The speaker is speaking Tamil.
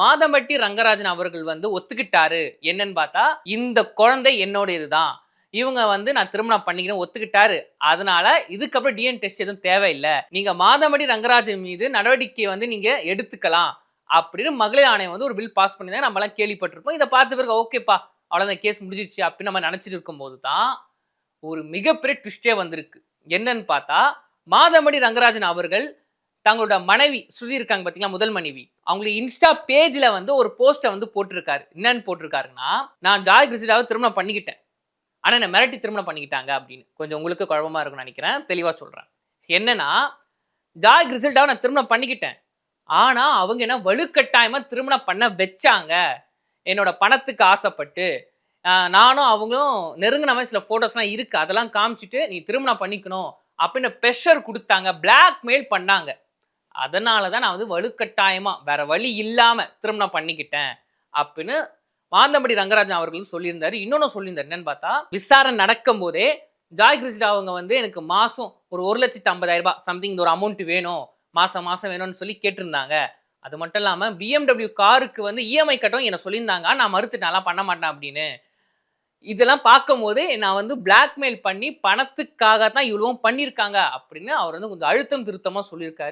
மாதம்பட்டி ரங்கராஜன் அவர்கள் வந்து ஒத்துக்கிட்டாரு. என்னன்னு பார்த்தா இந்த குழந்தை என்னோடையது தான் இவங்க வந்து நான் திருமணம் பண்ணிக்கிறேன் ஒத்துக்கிட்டாரு. அதனால இதுக்கப்புறம் டிஎன் டெஸ்ட் எதுவும் தேவையில்லை. நீங்க மாதம்பட்டி ரங்கராஜன் மீது நடவடிக்கை வந்து நீங்க எடுத்துக்கலாம். அப்படின்னு மகளிர் ஆணையம் வந்து ஒரு பில் பாஸ் பண்ணி நம்ம எல்லாம் கேள்விப்பட்டிருப்போம். இதை பார்த்த பிறகு ஓகேப்பா அவ்வளோதான் கேஸ் முடிஞ்சிச்சு அப்படின்னு நம்ம நினச்சிட்டு இருக்கும்போது தான் ஒரு மிகப்பெரிய ட்விஸ்டே வந்திருக்கு. என்னன்னு பார்த்தா மாதம்படி ரங்கராஜன் அவர்கள் தங்களோட மனைவி ஸ்ருதி இருக்காங்க பார்த்தீங்களா முதல் மனைவி. அவங்களுக்கு இன்ஸ்டா பேஜில் வந்து ஒரு போஸ்ட்டை வந்து போட்டிருக்காரு. என்னன்னு போட்டிருக்காருன்னா நான் ஜாய் கிறிஸ்டாவை திருமணம் பண்ணிக்கிட்டேன். ஆனால் என்னை மிரட்டி திருமணம் பண்ணிக்கிட்டாங்க அப்படின்னு. கொஞ்சம் உங்களுக்கு குழப்பமாக இருக்கும்னு நினைக்கிறேன். தெளிவாக சொல்கிறேன் என்னன்னா ஜாய் கிறிஸ்டாவை நான் திருமணம் பண்ணிக்கிட்டேன். ஆனால் அவங்க என்ன வலுக்கட்டாயமாக திருமணம் பண்ண வச்சாங்க. என்னோட பணத்துக்கு ஆசைப்பட்டு நானும் அவங்களும் நெருங்கின மாதிரி சில ஃபோட்டோஸ்லாம் இருக்குது அதெல்லாம் காமிச்சிட்டு நீ திருமணம் பண்ணிக்கணும். அப்படின்னு ப்ரெஷர் கொடுத்தாங்க. பிளாக்மெயில் பண்ணாங்க. அதனால தான் நான் வந்து வலுக்கட்டாயமாக வேற வழி இல்லாமல் திருமணம் பண்ணிக்கிட்டேன் அப்படின்னு மாந்தம்படி ரங்கராஜன் அவர்கள் சொல்லியிருந்தார். இன்னொன்று சொல்லியிருந்தார் என்னன்னு பார்த்தா விசாரணை நடக்கும் போதே ஜாய் கிருஷ்ணா அவங்க வந்து எனக்கு மாதம் ஒரு ஒரு லட்சத்தி ஐம்பதாயிரம் ரூபாய் சம்திங் இந்த ஒரு அமௌண்ட் வேணும் மாதம் மாதம் வேணும்னு சொல்லி கேட்டிருந்தாங்க. அது மட்டும் இல்லாமல் பிஎம்டபிள்யூ காருக்கு வந்து இஎம்ஐ கட்டவும் என்னை சொல்லியிருந்தாங்க. நான் மறுத்துட்டேன் அதெல்லாம் பண்ண மாட்டேன் அப்படின்னு. இதெல்லாம் பார்க்கும்போது நான் வந்து பிளாக்மெயில் பண்ணி பணத்துக்காக தான் இவ்வளவும் பண்ணியிருக்காங்க அப்படின்னு அவர் வந்து கொஞ்சம் அழுத்தம் திருத்தமாக சொல்லியிருக்காரு.